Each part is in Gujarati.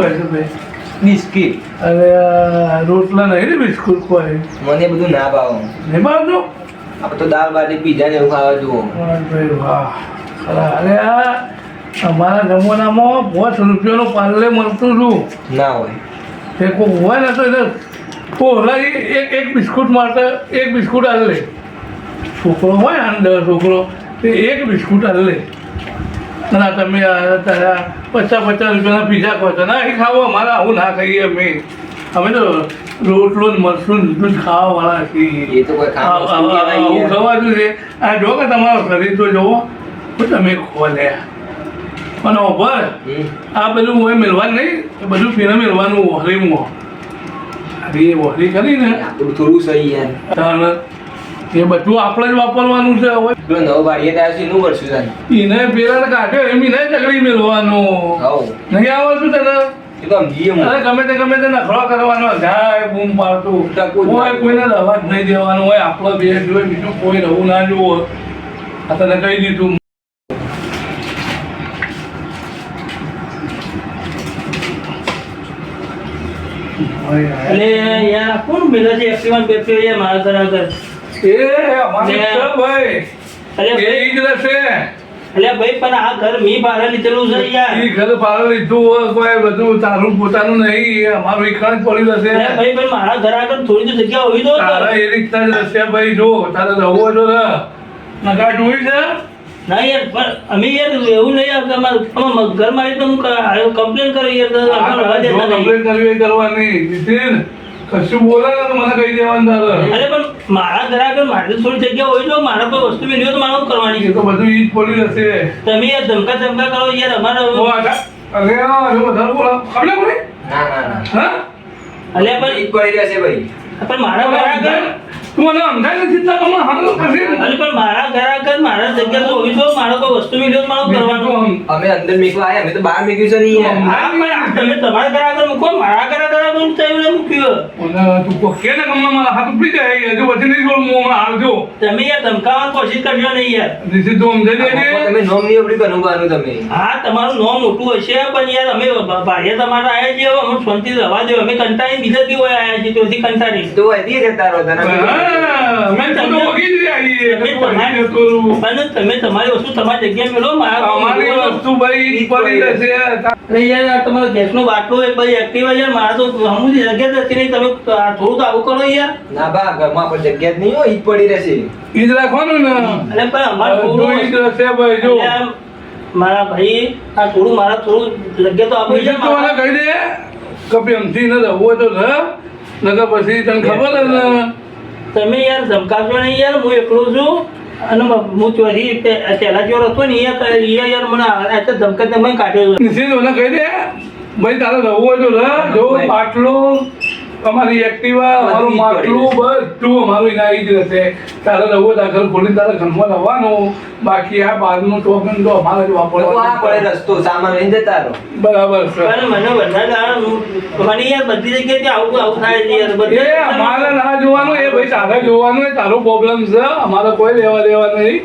હોય છે ભાઈ. બિસ્કિટ અરે આ રોટલા નહીં ને બિસ્કુટ કોઈ મને બધું ના ભાવ. નહીં ભાવજો આપણે તો દાળ બાટી પીઝા ને એવું ખાવા જુઓ. વાહ ભાઈ વાહ. ખરા. અરે આ અમારા જમાનામાં પાંચ રૂપિયાનું પાર્લે મળતું હતું. ના હોય. તે કોઈ હોય ને તો એને પોહલા એક એક બિસ્કુટ માટે એક બિસ્કુટ આલે. લે છોકરો હોય અને દસ છોકરો તે એક બિસ્કુટ આલે. અને તમે પચાસ પચાસ રૂપિયાના પીઝા કહો છો. ના એ ખાવો અમારા આવું ના ખાઈએ અમે. અમે તો રોટલો ને મરસું ને દૂધ ખાવાવાળા છીએ. આવું ખવાતું છે. આ જો કે તમારો શરીર તો જોવો તો તમે ખોલે પણ ઓભર આ બધું હોય મેળવાનું નહીં બધું પીને મેળવાનું વહરીમાં અરે એ કરીને કરી થોડું સહી યાર એ બધું આપણે જ વાપરવાનું છે હવે. પેલો નવો બારીએ ત્યાં છે એનું વર્ષું થાય એને પેલા કાઢ્યો એમ એને તકડી મેળવાનું નહીં આવડતું તને? અરે ગમે તે ગમે તે નખરો કરવાનો જાય બૂમ પાડતું. કોઈ કોઈને અવાજ નહીં દેવાનું હોય આપણો બે જોઈએ બીજું કોઈ રહું ના જુઓ. આ તને કહી દીધું. અને યાર કોણ મિલે છે? એક્ટિવન પેપ્સી મારા એ અમારે ભાઈ. અરે એ ઈ રહેશે. એટલે ભાઈ પણ આ ઘર મી ભાડે લીધેલું છે યાર. ઈ ઘર ભાડે લીધું હોય કોઈ બધું તારું પોતાનું નહીં અમારું એકણ પડી અરે રહેશે ભાઈ પણ મારા ઘર આગળ થોડી તો જગ્યા હોવી તો. તારા એ રીતના જ રહેશે ભાઈ જો તારે રહવું રહ. નકા જોઈ છે ના યાર પણ અમે યાર એવું નહીં આપતા અમારું ઘરમાં તો હું કમ્પ્લેન કરી યાર જો complaint કરવી કરવાની નીતિન. કશું બોલે ને તો મને કહી દેવાનું દાદા? અરે પણ મારા ઘર આગળ મારે થોડી જગ્યા હોય તો મારા કોઈ વસ્તુ મેળવી તો મારે કરવાની છે. તો બધું ઈ જ પડી જશે. તમે યાર ધમકા ધમકા કરો યાર અમારે અરે આ જો વધારે બોલા આપણે કોઈ ના ના ના. હા? અલે પણ જ હશે ભાઈ. પણ મારા ઘર આગળ તું મને સમજાય નથી તો તમે હાલો પછી અરે પણ મારા ઘર આગળ મારા જગ્યા તો હોવી તો મારો કોઈ વસ્તુ મેળવી હોય તો મારે શું કરવાનું અમે અંદર મેકવા આવ્યા અમે તો બહાર મેક્યું છે નહીં યાર હા પણ તમે તમારા ઘર આગળ મૂકો મારા ઘર આગળ આગળ તો એવું મૂક્યું. તું કો કે ને ગમમાં મારા હાથ ઉપડી જાય હજુ પછી નહીં જોડું હું આવજો. તમે યાર ધમકાવવાની કોશિશ કરજો નહીં યાર. તું દેજે તમે નોમ નહીં કરવાનું તમે? હા તમારું નોમ મોટું હશે પણ યાર અમે ભાઈએ તમારા આયા છીએ અમે શાંતિ રવા દો અમે કંટાળી બીજા દી હોય આયા છીએ ત્યાંથી કંટાળી તો અહીંથી જતા રહો તને તમે તમારી વસ્તુ તમારી જગ્યાએ મારા અમારી વસ્તુ ભાઈ પડી રહેશે અરે યાર આ તમારો ગેસનો બાટલો એક ભાઈ એક્ટિવા યાર મારા તો હમું જગ્યા જ હતી નહીં તમે થોડું તો આવું કરો યાર. ના બા ઘરમાં પણ જગ્યા જ નહીં હોય ઈ પડી રહેશે. ઈ જ રાખવાનું ને. અરે પણ અમારે થોડું ઈ રહેશે ભાઈ જો. મારા ભાઈ આ થોડું મારા થોડું જગ્યા તો આપો જાય તો મને કહી દે. કે અમથી ન રહેવું તો રહ નકર પછી તને ખબર ને તમે યાર ધમકાવશો નહીં યાર હું એકલો છું. અને હું ચોરી પહેલા ચોર હતો ને એ યાર મને આ રીતે મેં કાઢ્યો છે. નિશ્ચિત મને કહી દે. ભાઈ તારે રહેવું હોય તો બાટલો અમારી એક્ટિવા અમારું માટલું બધું અમારું એના જ રહેશે. તારે રહેવું દાખલ ખોલી તારે ઘરમાં રહેવાનું બાકી આ બહારનું ટોકન તો અમારે જ વાપરવાનું. આ પડે રસ્તો સામાન લઈને જતા રહો. બરાબર છે. પણ મને બધા દાડા મને યાર બધી જગ્યાએ આવું આવું થાય છે યાર અમારે ના જોવાનું એ ભાઈ તારે જોવાનું એ તારો પ્રોબ્લેમ છે. અમારે કોઈ લેવા દેવા નહીં.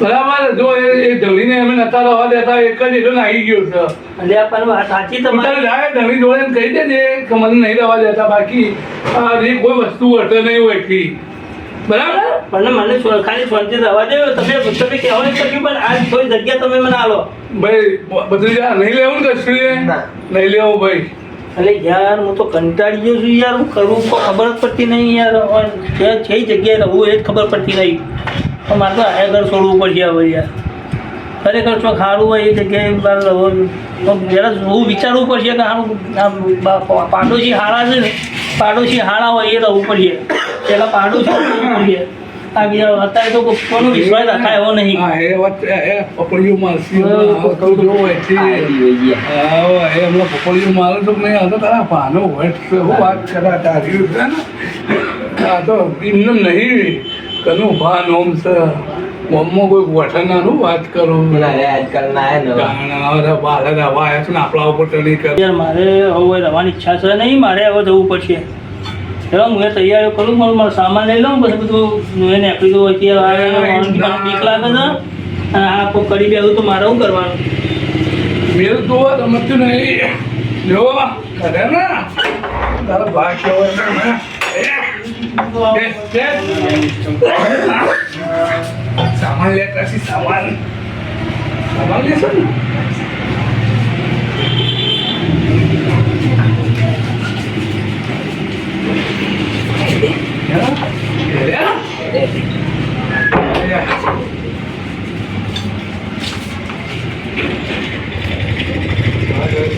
બરાબર જો એ એ ધણીને અમે નતા રહેવા દેતા એક જ એટલો નાહી ગયો છે. અલ્યા પણ વાત સાચી તમારી. જાય ધણી જોડે કહી દેજે કે મને નહીં રહેવા દેતા બાકી આ જે કોઈ વસ્તુ વર્તે નહીં હોયથી બરાબર? પણ મને ખાલી શાંતિ રહેવા દે તમે તમે કહેવાનું કર્યું પણ આ થોડી જગ્યા તમે મને આલો. ભાઈ બધું યાર નહીં લેવું ને કશું નહીં લેવું ભાઈ. અરે યાર હું તો કંટાળી ગયો છું યાર હું કરું તો ખબર જ પડતી નહીં યાર. છે જગ્યાએ રહું એ જ ખબર પડતી નહીં પણ મારે તો આગળ છોડવું પડશે હવે યાર. ખરેખર છો ખારું હોય એ જગ્યાએ જરા હું વિચારવું પડશે કે સારું પાડોશી હારા છે ને પાડોશી હારા હોય એ રહેવું પડશે. પેલા પાડોશી રહેવું પડશે. આ બીજા અત્યારે તો કોનો વિશ્વાસ રખાય એવો નહીં એ પપડીઓ મારે તો મેં હતો તારા પાનો હોય છે. હું વાત કરા તારી આ તો એમને નહીં. કનું ભા ઓમ સ મમ્મો કોઈ વઠનાનું વાત કરું. પેલા રે આજકાલના આયા નવા. ગાણા હવે રવા આવ્યા છે ને આપણા ઉપર ટણી કર. મારે હવે રવાની ઈચ્છા છે નહીં મારે હવે જવું પડશે. ચાલો હું એ તૈયારીઓ કરું મારું મારો સામાન લઈ લઉં પછી બધું હું એને આપી દઉં. અત્યારે બીક લાગે છે. અને આ કરી બેહું તો મારે શું કરવાનું? મેલ તો રમતું નહીં. જો કરે ને. તારા ભાગ કેવો છે ને એ, બે, બે. સામાન લે પછી સામાન સામાન લેશો ને Yeah.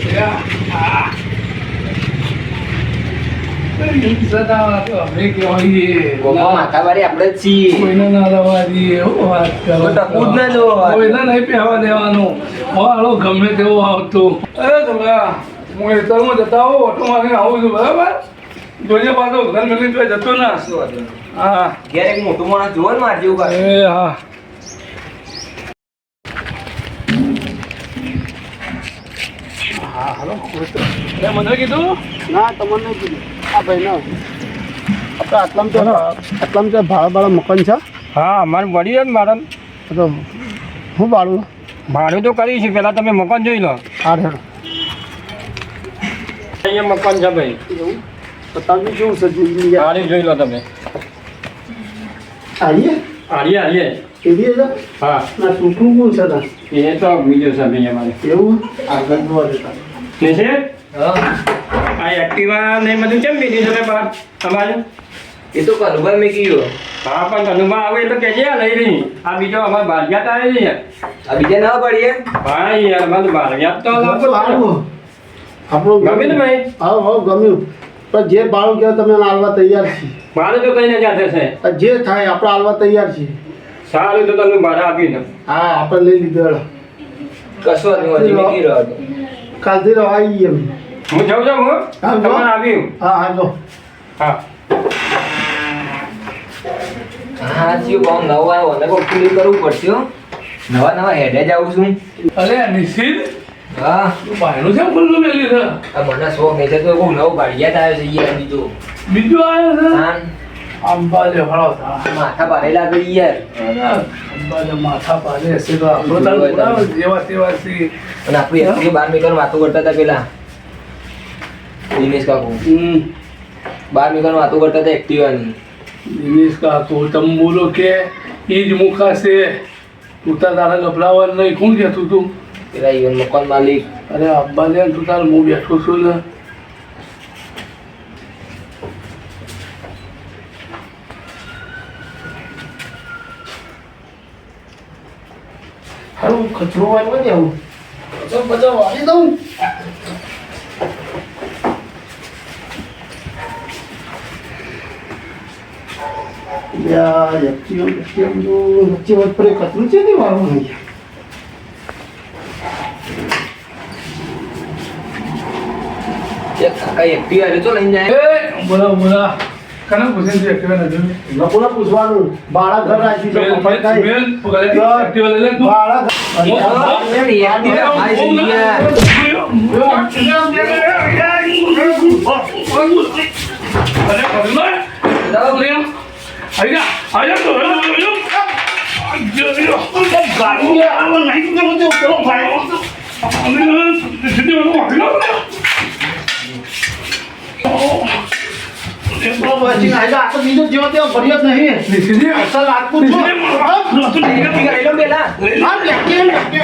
Yeah. ગોમાં માથાવારી આપણે છીએ. કોઈને ના રવા દઈએ એવું વાત કરો. તો ના જો. કોઈને નહીં પહેવા દેવાનું. હાલો ગમે તેવો આવતો. અરે તમે હું ખેતરમાં જતા હોઉં ઓટો મારીને આવું છું બરાબર? જોઈએ પાછો ઘર મેળવી તો જતો ના. હા. ઘેર મોટું માણસ જોવો ને માર જેવું કાંઈ. એ હા. હા હાલો મને કીધું? ના તમને કીધું. આ ભાઈ ના આપણે આટલામાં તો આટલામાં તો ભાડા ભાડા મકાન છે? હા અમારે વળી જાય મારે. તો શું ભાડું? ભાડું તો કરી છે પહેલાં તમે મકાન જોઈ લો. હા હેડ. અહીંયા મકાન છે ભાઈ. તો તમે કેવું છે જિંદગી? જોઈ લો તમે. એવી છે? હા. ના છોકરું કોણ છે? એ તો બીજો છે ભાઈ અમારે. એવું? આગળ જોવા દેતા કે છે? હા. આ એક્ટિવા ને બધું કેમ બીજું છે બહાર? અમારે એ તો કનુભાઈ મેં કીધું. હા પણ કનુભાઈ આવે એટલે કહેજે આ લઈ રહી. આ બીજો અમારે બારગ્યાત આવે છે યાર આ બીજા ના પડીએ? ભાઈ યાર અમારે બારગ્યાત તો આપણું ગમ્યું આપણું ગમે ને ભાઈ? હા હા ગમ્યું. પણ જે ભાડું કહેવાય તમે હાલવા તૈયાર છીએ. મારે તો કઈને જાતે છે. આ જે થાય આપણે હાલવા તૈયાર છીએ. સારું તો તમને ભાડા આપી દઉં હા આપણે લઈ લીધો. કશો નહીં. કાલથી રહો આવી અમે હું જાઉં છું હું? હા, તમારે આવ્યું હા હા જો હા. હા જીઓ બહુ નવો આવ્યો. અને કોઈ ક્લિયર કરવું પડશે હો. નવા નવા હેડે જ આવું છું અરે નિશ્ચિત હા. તું બાયણું છે ખુલ્લું મેલી છે? આ મને શોખ નહીં છે તો કોઈ નવો ભાડિયાત આવ્યો છે યાર બીજું. બીજો આવ્યો છે? આન અંબાજે માથા ભારે લાગે યાર. અરે માથા ભારે છે તો આપણો તાર જેવા તેવા છે. અને આપણી એકલી બાર મીટર વાતો કરતા હતા પેલા. દિનેશ કાકુ. બાર નીકળવા વાતો કરતા હતા એક્ટિવાની દિનેશ કાકુ તમે બોલો કે એ જ મુખાશે તું તાર તારા ગભરાવા નહીં. કોણ કહેતું તું પેલા ઈવન મકાન માલિક. અરે અબ્બા લે તું તાર હું બેઠો છું ને. હારું કચરો વાળવા દે આવું. કચરો બચો વાળી દઉં? યાર એક્ટિવ એક્ટિવ તો વચ્ચે વચ્ચે પર કચરું છે ને વાળવું નહીં એક કાકા એક્ટિવા રહ્યો તો લઈને જાય એ બોલા બોલા કને પૂછે નહીં અસલ આટલું જ છું. એક્ટિવા લઈ લો પેલા હા, લેકે, લેકે.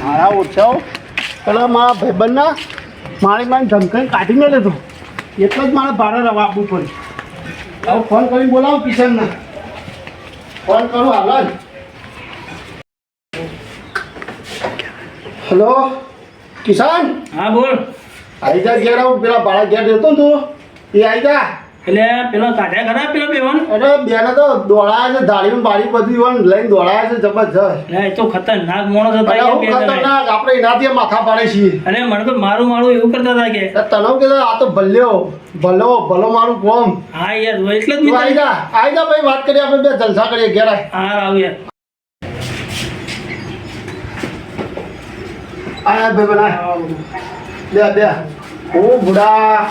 મારા ઓછાઓ પેલા મારા ભાઈબંધના મારી મારી ધમકાઈ કાઢી લેતો એટલે જ મારે ભાડે રવા આપવું પડ્યું. હવે ફોન કરીને બોલાવો કિશનને. ફોન કરો હાલ હેલો કિશન? હા બોલ. આઈ જા ઘેર આવું. પેલા ભાડા ઘેર ને તું. એ આઈ જા. એટલે પેલો કાઢ્યા ખરા પેલો બેવન? અરે બેને તો દોડાયા છે દાઢી બારી બધું ઈવન લઈને દોડાયા છે જબરજસ્ત. એ તો ખતરનાક બે જણા. ખતરનાક આપણે એનાથી માથા પાડે છીએ. અને મને તો મારું મારું એવું કરતા હતા કે તને કે આ તો ભલ્યો ભલો ભલો મારું કોમ. હા યાર એટલે જ મિત્ર. આઈ જા આઈ જા ભાઈ વાત કરીએ આપણે બે જલસા કરીએ ઘેર. હા આવ યાર. આય ભાઈ બનાય બે બે. ઓ બુડા.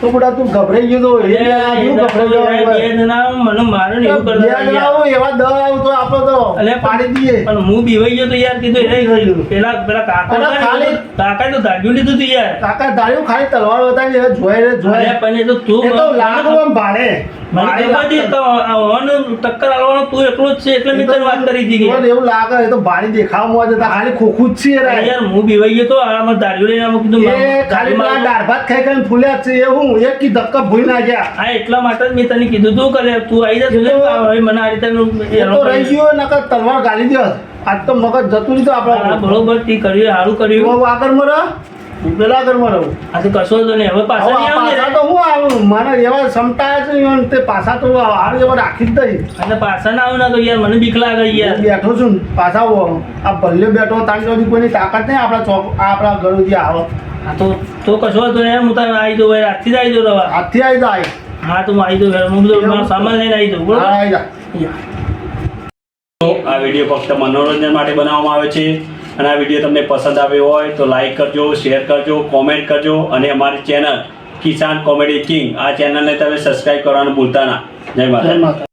તો બધા તું ગભરાઈ ગયો તો એ તું ગભરાઈ ગયો એ જણા મને મારો ને એવું બે યાર. આવો, એવા દવા આવ તો આપો તો. અલે પાડી દીએ પણ હું બીવાઈ ગયો તો યાર કીધું એને ગયું પેલા પેલા કાકા ને, ખાલી- કાકા તો દાગ્યું લીધું તું યાર. કાકા ધાર્યું ખાલી તલવાર બતાવી એ જોઈ રે જોઈ પણ એ તો તું એ તો લાગવા ભાડે. મને ભાડે ખબર હતી લાકડું. તો આ ઓવાનો ટક્કર આલવાનો તું એકલો જ છે એટલે મેં તને વાત કરી હતી મને એવું લાગે એ તો ભારી દેખાવામાં જ ખાલી ખોખું જ છે યાર. હું બીવાઈ ગયો તો આમાં દારૂ લઈને આમાં કીધું ખાલી દારૂ પેલા મારું- દાળ ભાત ખાઈ ફૂલ્યા છે એ હું એક કી ધક્કા ભૂઈ ના ગયા. હા એટલા માટે જ મેં તને કીધું તું કરે તું આવી જા સુલે હવે મને આ રીતે તો રહી ગયો નકર તલવાર ગાલી દે. આજ તો મગજ જતું નહીં તો આપણે. બરોબર તી કર્યું સારું કર્યું. આગળ રહું હું પેલા આગળમાં રહું. આ તો કશો તો નહીં. હવે પાછા નહીં પાછા તો હું આવું? મને એવા સમટાયા છે તે પાછા તો હાર એવા રાખી જ દઈ અને પાછા ના આવું ના તો યાર મને બીક લાગે યાર. બેઠો છું ને, પાછા આવો. આ ભલ્યો બેઠો તારી જોડી કોઈની તાકાત નહીં આપણા ચોક આપણા ઘર સુધી આવો. આ તો તો કશો તો નહીં હું તને આવી દઉં રાતથી જ આવી દઉં રવા. હાથથી આવી જાય હા તો હું આવી દઉં હું બધું સામાન લઈને આવી દઉં હા બરોબર આવી આ વીડિયો ફક્ત મનોરંજન માટે બનાવવામાં આવે છે. અને આ વીડિયો તમને પસંદ આવ્યો હોય તો લાઇક કરજો શેર કરજો કોમેન્ટ કરજો અને અમારી ચેનલ કિસાન કોમેડી કિંગ. આ ચેનલને તમે સબસ્ક્રાઈબ કરવાનું ભૂલતા ના. જય માતા